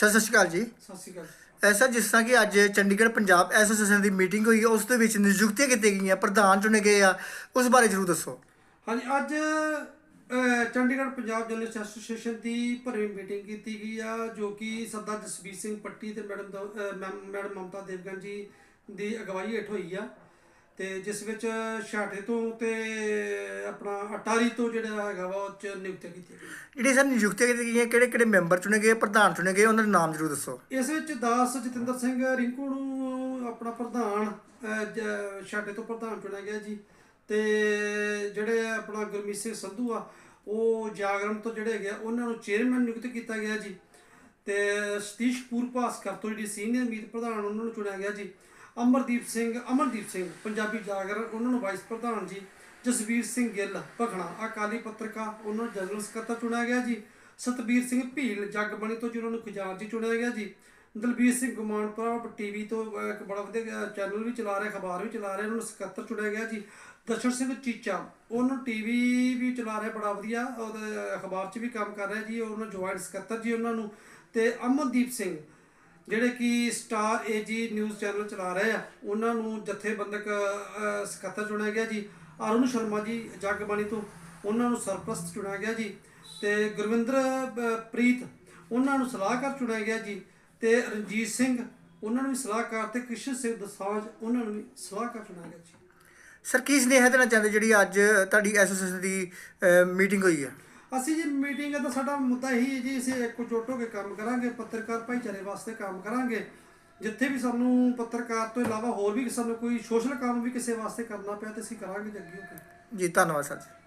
Sir ਸਤਿ ਸ਼੍ਰੀ ਅਕਾਲ ਜੀ। ਸਤਿ ਸ਼੍ਰੀ ਅਕਾਲ ਐਸਾ ਜਿਸ ਤਰ੍ਹਾਂ ਕਿ ਅੱਜ ਚੰਡੀਗੜ੍ਹ ਪੰਜਾਬ ਐਸੋਸੀਏਸ਼ਨ ਦੀ ਮੀਟਿੰਗ ਹੋਈ ਹੈ ਉਸ ਦੇ ਵਿੱਚ ਨਿਯੁਕਤੀਆਂ ਕੀਤੀਆਂ ਗਈਆਂ ਪ੍ਰਧਾਨ ਚੁਣੇ ਗਏ ਆ ਉਸ ਬਾਰੇ ਜ਼ਰੂਰ ਦੱਸੋ। ਹਾਂਜੀ ਅੱਜ ਚੰਡੀਗੜ੍ਹ ਪੰਜਾਬ ਜਰਨਲਿਸਟ ਐਸੋਸੀਏਸ਼ਨ ਦੀ ਭਰਵੀਂ ਮੀਟਿੰਗ ਕੀਤੀ ਗਈ ਆ ਜੋ ਕਿ ਸਰਦਾਰ ਜਸਬੀਰ ਸਿੰਘ ਪੱਟੀ ਤੇ ਮੈਡਮ ਮੈਡਮ ਮਮਤਾ ਦੇਵਗਨ ਜੀ ਦੀ ਅਗਵਾਈ ਹੇਠ ਹੋਈ ਆ। ਤੇ ਜਿਸ ਵਿੱਚ ਛਾਟੇ ਤੋਂ ਤੇ ਆਪਣਾ ਅਟਾਰੀ ਤੋਂ ਜਿਹੜਾ ਹੈਗਾ ਵਾ ਉਹ ਚ ਨਿਯੁਕਤੀਆਂ ਕੀਤੀਆਂ ਗਈਆਂ ਜਿਹੜੇ ਸਰ ਨਿਯੁਕਤੀਆਂ ਕੀਤੀਆਂ ਗਈਆਂ ਕਿਹੜੇ ਕਿਹੜੇ ਮੈਂਬਰ ਚੁਣੇ ਗਏ ਪ੍ਰਧਾਨ ਚੁਣੇ ਗਏ ਉਹਨਾਂ ਦੇ ਨਾਮ ਜ਼ਰੂਰ ਦੱਸੋ। ਇਸ ਵਿੱਚ ਦਾਸ ਜਤਿੰਦਰ ਸਿੰਘ ਰਿੰਕੂ ਨੂੰ ਆਪਣਾ ਪ੍ਰਧਾਨ ਛਾਟੇ ਤੋਂ ਪ੍ਰਧਾਨ ਚੁਣਿਆ ਗਿਆ ਜੀ। ਤੇ ਜਿਹੜੇ ਆਪਣਾ ਗੁਰਮੀਤ ਸਿੰਘ ਸੰਧੂ ਆ ਉਹ ਜਾਗਰਣ ਤੋਂ ਜਿਹੜੇ ਹੈਗੇ ਉਹਨਾਂ ਨੂੰ ਚੇਅਰਮੈਨ ਨਿਯੁਕਤ ਕੀਤਾ ਗਿਆ ਜੀ। ਤੇ ਸਤੀਸ਼ ਪੂਰਪਾਸਕਰ ਤੋਂ ਜਿਹੜੀ ਸੀਨੀਅਰ ਮੀਤ ਪ੍ਰਧਾਨ ਉਹਨਾਂ ਨੂੰ ਚੁਣਿਆ ਗਿਆ ਜੀ। ਅਮਰਦੀਪ ਸਿੰਘ ਅਮਰਦੀਪ ਸਿੰਘ, ਪੰਜਾਬੀ ਜਾਗਰਣ ਉਹਨਾਂ ਨੂੰ ਵਾਈਸ ਪ੍ਰਧਾਨ ਜੀ, ਜਸਵੀਰ ਸਿੰਘ ਗਿੱਲ, ਭਖਣਾ, ਅਕਾਲੀ ਪੱਤਰਕਾਰ, ਉਹਨਾਂ ਨੂੰ ਜਨਰਲ ਸਕੱਤਰ ਚੁਣਿਆ ਗਿਆ ਜੀ। ਸਤਬੀਰ ਸਿੰਘ ਭੀਲ ਜਗਬਣੀ ਤੋਂ ਜਿਹਨਾਂ ਨੂੰ ਖਜ਼ਾਨਚੀ ਚੁਣਿਆ ਗਿਆ ਜੀ। ਦਲਬੀਰ ਸਿੰਘ ਗੁਮਾਨਪੁਰਾ ਟੀਵੀ ਤੋਂ ਇੱਕ ਬੜਾ ਵਧੀਆ ਚੈਨਲ ਵੀ ਚਲਾ ਰਿਹਾ, ਅਖਬਾਰ ਵੀ ਚਲਾ ਰਿਹਾ, ਉਹਨਾਂ ਨੂੰ ਸਕੱਤਰ ਚੁਣਿਆ ਗਿਆ ਜੀ। ਦਰਸ਼ਨ ਸਿੰਘ ਚੀਚਾ, ਉਹਨੂੰ ਟੀਵੀ ਵੀ ਚਲਾ ਰਿਹਾ, ਬੜਾ ਵਧੀਆ, ਉਹਦੇ ਅਖਬਾਰ 'ਚ ਵੀ ਕੰਮ ਕਰ ਰਿਹਾ ਜੀ, ਉਹਨਾਂ ਜੁਆਇੰਟ ਸਕੱਤਰ ਜੀ ਉਹਨਾਂ ਨੂੰ। ਤੇ ਅਮਨਦੀਪ ਸਿੰਘ ਜਿਹੜੇ ਕਿ ਸਟਾਰ ਏਜੀ ਨਿਊਜ਼ ਚੈਨਲ ਚਲਾ ਰਹੇ ਆ, ਉਹਨਾਂ ਨੂੰ ਜਥੇਬੰਦਕ ਸਕੱਤਰ ਚੁਣਿਆ ਗਿਆ ਜੀ। ਅਰੁਣ ਸ਼ਰਮਾ ਜੀ, ਜਗਬਾਣੀ ਤੋਂ ਉਹਨਾਂ ਨੂੰ ਸਰਪ੍ਰਸਤ ਚੁਣਿਆ ਗਿਆ ਜੀ ਤੇ ਗੁਰਵਿੰਦਰ ਪ੍ਰੀਤ, ਉਹਨਾਂ ਨੂੰ ਸਲਾਹਕਾਰ ਚੁਣਿਆ ਗਿਆ ਜੀ ਤੇ ਰਣਜੀਤ ਸਿੰਘ, ਉਹਨਾਂ ਨੂੰ ਵੀ ਸਲਾਹਕਾਰ ਤੇ ਕ੍ਰਿਸ਼ਨ ਸਿੰਘ ਦਸਾਂਝ, ਉਹਨਾਂ ਨੂੰ ਵੀ ਸਲਾਹਕਾਰ ਚੁਣਿਆ ਗਿਆ ਜੀ। ਸਰ, ਕੀ ਸੁਨੇਹਾ ਦੇਣਾ ਚਾਹੁੰਦੇ ਜਿਹੜੀ ਅੱਜ ਤੁਹਾਡੀ ਐਸੋਸੀਏਸ਼ਨ ਦੀ ਮੀਟਿੰਗ ਹੋਈ ਹੈ ਅਸੀਂ ਜੀ ਮੀਟਿੰਗ ਦਾ ਸਾਡਾ ਮੁੱਦਾ ਇਹੀ ਹੈ ਜੀ, ਅਸੀਂ ਇਕਜੁੱਟ ਹੋ ਕੇ ਕੰਮ ਕਰਾਂਗੇ, ਪੱਤਰਕਾਰ ਭਾਈਚਾਰੇ ਵਾਸਤੇ ਕੰਮ ਕਰਾਂਗੇ। ਜਿੱਥੇ ਵੀ ਸਾਨੂੰ ਪੱਤਰਕਾਰ ਤੋਂ ਇਲਾਵਾ ਹੋਰ ਵੀ ਸਾਨੂੰ ਕੋਈ ਸੋਸ਼ਲ ਕੰਮ ਵੀ ਕਿਸੇ ਵਾਸਤੇ ਕਰਨਾ ਪਿਆ ਤੇ ਅਸੀਂ ਕਰਾਂਗੇ ਜੱਗੀ ਹੋ ਕੇ। ਜੀ, ਧੰਨਵਾਦ ਸਰ ਜੀ।